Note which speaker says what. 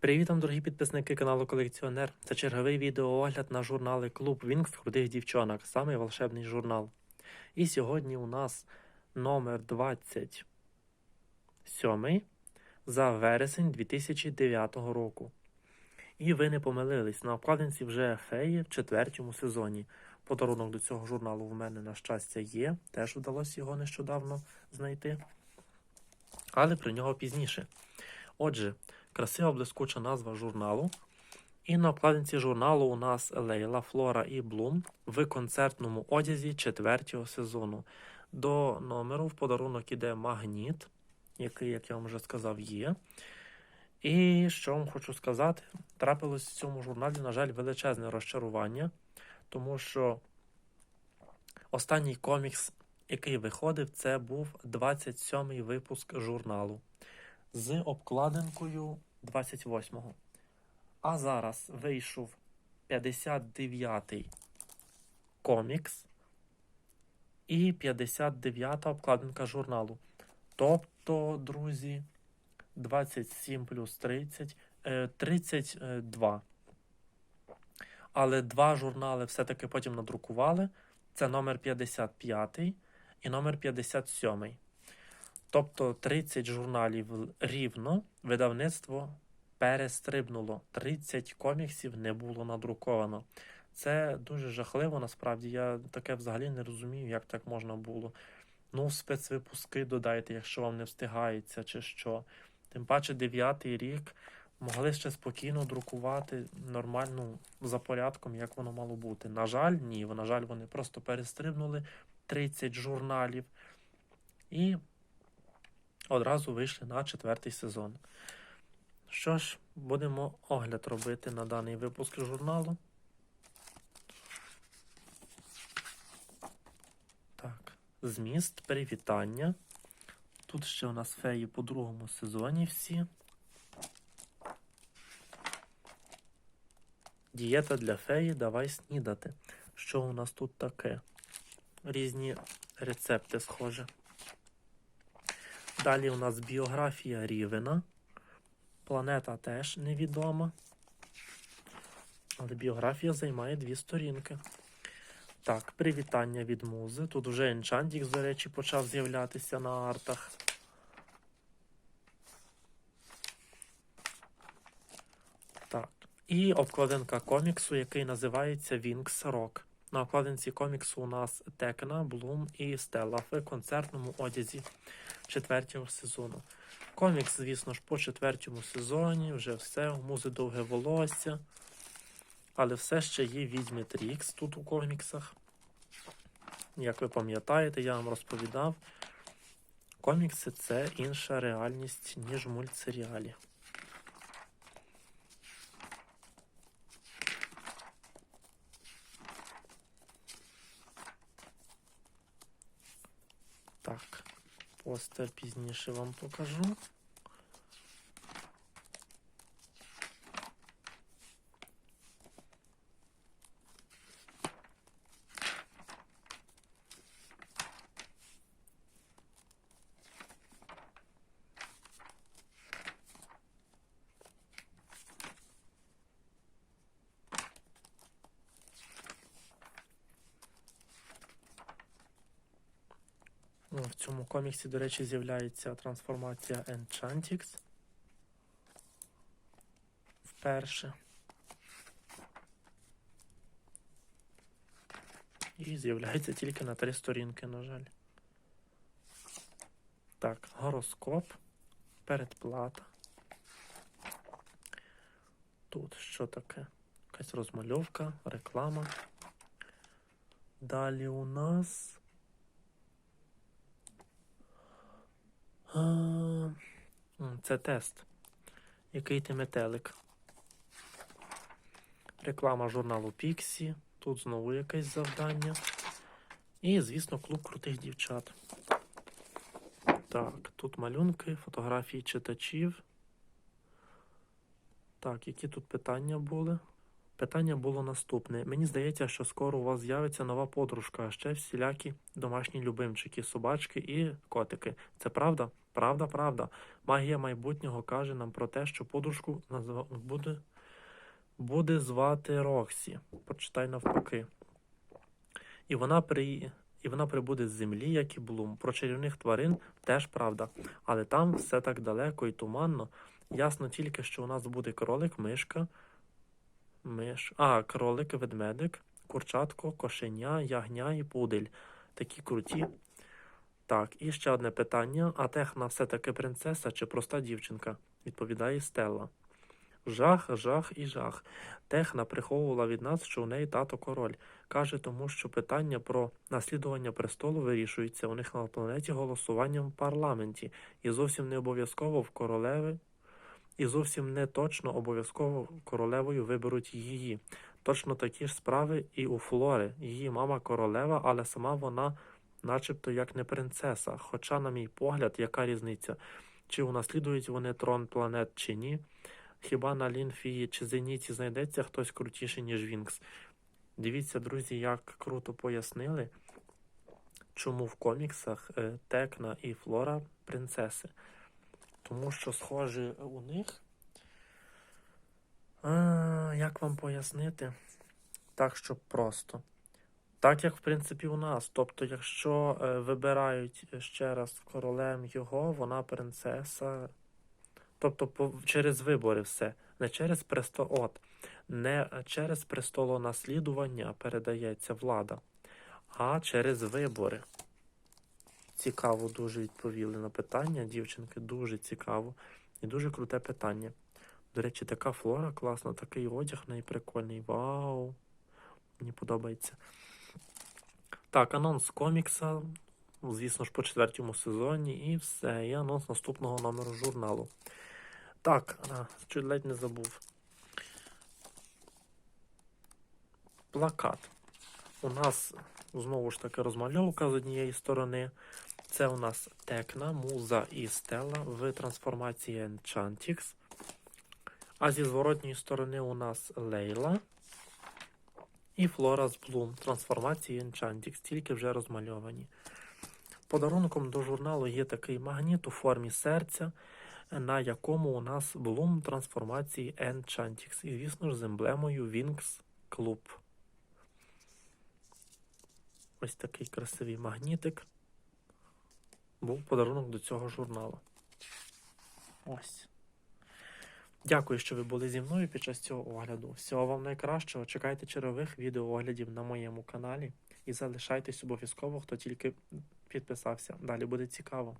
Speaker 1: Привіт вам, дорогі підписники каналу Колекціонер. Це черговий відеоогляд на журнали Клуб Вінкс крутих дівчонок, самий волшебний журнал. І сьогодні у нас номер 27 за вересень 2009 року. І ви не помилились, на обкладинці вже феї в четвертому сезоні. Подарунок до цього журналу в мене, на щастя, є. Теж вдалося його нещодавно знайти. Але про нього пізніше. Отже, красива блискуча назва журналу. І на обкладинці журналу у нас Лейла, Флора і Блум в концертному одязі четвертого сезону. До номеру в подарунок іде магніт, який, як я вам вже сказав, є. І що вам хочу сказати, трапилось в цьому журналі, на жаль, величезне розчарування, тому що останній комікс, який виходив, це був 27-й випуск журналу з обкладинкою 28-го. А зараз вийшов 59-й комікс і 59-та обкладинка журналу. Тобто, друзі, 27 плюс 30, е, 32. Але два журнали все-таки потім надрукували. Це номер 55 і номер 57. Тобто 30 журналів рівно видавництво перестрибнуло. 30 коміксів не було надруковано. Це дуже жахливо, насправді. Я таке взагалі не розумію, як так можна було. Ну, спецвипуски додайте, якщо вам не встигається, чи що. Тим паче, дев'ятий рік могли ще спокійно друкувати нормально за порядком, як воно мало бути. На жаль, ні. На жаль, вони просто перестрибнули 30 журналів і одразу вийшли на четвертий сезон. Що ж, будемо огляд робити на даний випуск журналу. Так, зміст, привітання. Тут ще у нас феї по другому сезоні всі. Дієта для феї, давай снідати. Що у нас тут таке? Різні рецепти схоже. Далі у нас біографія Рівена. Планета теж невідома. Але біографія займає дві сторінки. Так, привітання від музи. Тут вже Енчантікс, до речі, почав з'являтися на артах. Так. І обкладинка коміксу, який називається Вінкс Рок. На обкладинці коміксу у нас Текна, Блум і Стелла в концертному одязі четвертого сезону. Комікс, звісно ж, по четвертому сезоні, вже все, музи довге волосся. Але все ще є відьми Трікс тут у коміксах. Як ви пам'ятаєте, я вам розповідав, комікси це інша реальність, ніж мультсеріалі. Так, постер пізніше вам покажу. Цьому коміксі, до речі, з'являється трансформація Enchantix. Вперше. І з'являється тільки на три сторінки, на жаль. Так, гороскоп, передплата. Тут що таке? Якась розмальовка, реклама. Далі у нас. А, Це тест. Який ти метелик? Реклама журналу Pixie. Тут знову якесь завдання. І, звісно, клуб крутих дівчат. Так, тут малюнки, фотографії читачів. Так, які тут питання були? Питання було наступне. Мені здається, що скоро у вас з'явиться нова подружка, а ще всілякі домашні любимчики, собачки і котики. Це правда? Правда, правда. Магія майбутнього каже нам про те, що подружку назва... буде, буде звати Роксі. Почитай навпаки. І вона при... І вона прибуде з землі, як і Блум. Про чарівних тварин теж правда. Але там все так далеко і туманно. Ясно тільки, що у нас буде кролик, мишка, миш. А, кролик, ведмедик, курчатко, кошеня, ягня і пудель. Такі круті. Так, і ще одне питання. А Техна все-таки принцеса чи проста дівчинка? Відповідає Стелла. Жах, жах і жах. Техна приховувала від нас, що у неї тато король. Каже, тому що питання про наслідування престолу вирішується у них на планеті голосуванням в парламенті, і зовсім не обов'язково в королеви, і зовсім не точно обов'язково королевою виберуть її. Точно такі ж справи і у Флори. Її мама королева, але сама вона начебто як не принцеса. Хоча, на мій погляд, яка різниця? Чи унаслідують вони трон планет чи ні? Хіба на Лінфії чи Зеніті знайдеться хтось крутіший, ніж Вінкс? Дивіться, друзі, як круто пояснили, чому в коміксах е, Текна і Флора принцеси. Тому що схоже у них. А, як вам пояснити? Так, щоб просто. Так, як в принципі у нас. Тобто, якщо е, вибирають ще раз королем його, вона принцеса. Тобто через вибори все. Не через престол... От, не через престолонаслідування передається влада, а через вибори. Цікаво дуже відповіли на питання, дівчинки, дуже цікаво. І дуже круте питання. До речі, така флора класна, такий одяг в неї прикольний. Вау! Мені подобається. Так, анонс комікса. Звісно ж, по четвертому сезоні, і все. І анонс наступного номеру журналу. Так, чуть ледь не забув. Плакат. У нас знову ж таки розмальовка з однієї сторони. Це у нас Текна, Муза і Стелла в трансформації Enchantix. А зі зворотньої сторони у нас Лейла і з Блум. Трансформації Enchantix, тільки вже розмальовані. Подарунком до журналу є такий магніт у формі серця, на якому у нас Блум трансформації Enchantix. І, звісно ж, з емблемою Wings Club. Ось такий красивий магнітик. Був подарунок до цього журналу. Ось. Дякую, що ви були зі мною під час цього огляду. Всього вам найкращого. Чекайте чергових відеооглядів на моєму каналі і залишайтесь обов'язково, хто тільки підписався. Далі буде цікаво.